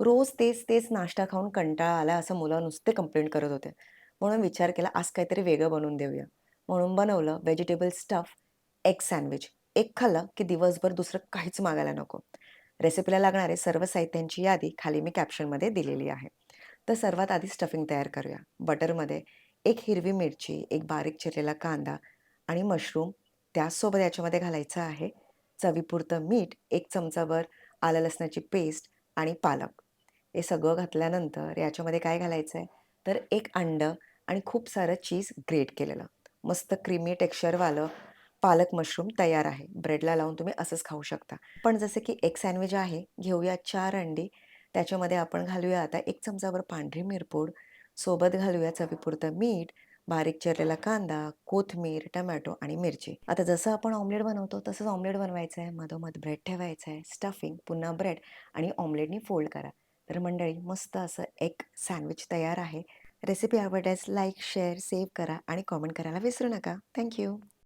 रोज तेच, तेच नाश्ता खाऊन कंटाळा आला असं मुलं नुसते कंप्लेंट करत होते. म्हणून विचार केला आज काहीतरी वेगळं बनवून देऊया. म्हणून बनवलं व्हेजिटेबल स्टफ एग सँडविच. एक खाल्लं की दिवसभर दुसरं काहीच मागायला नको. रेसिपीला लागणारे सर्व साहित्यांची यादी खाली मी कॅप्शनमध्ये दिलेली आहे. तर सर्वात आधी स्टफिंग तयार करूया. बटरमध्ये एक हिरवी मिरची, एक बारीक चिरलेला कांदा आणि मशरूम त्याचसोबत याच्यामध्ये घालायचं आहे. चवीपुरतं मीठ, एक चमचाभर आलं लसणाची पेस्ट आणि पालक. हे सगळं घातल्यानंतर याच्यामध्ये काय घालायचं आहे, तर एक अंडं आणि खूप सारं चीज ग्रेट केलेलं. मस्त क्रीमी टेक्स्चरवालं पालक मशरूम तयार आहे. ब्रेडला लावून तुम्ही असंच खाऊ शकता. पण जसं की एक सँडविच आहे, घेऊया चार अंडी. त्याच्यामध्ये आपण घालूया आता एक चमचाभर पांढरी मिरपूड, सोबत घालूया चवीपुरतं मीठ, बारीक चिरलेला कांदा, कोथमीर टोमॅटो आणि मिरची. आता जसं आपण ऑमलेट बनवतो तसंच ऑमलेट बनवायचं आहे. मधोमध ब्रेड ठेवायचं आहे. स्टफिंग, पुन्हा ब्रेड आणि ऑमलेटनी फोल्ड करा. तर मंडळी मस्त असं एक सँडविच तयार आहे. रेसिपी आवडल्यास लाईक, शेअर, सेव्ह करा आणि कॉमेंट करायला विसरू नका. थँक्यू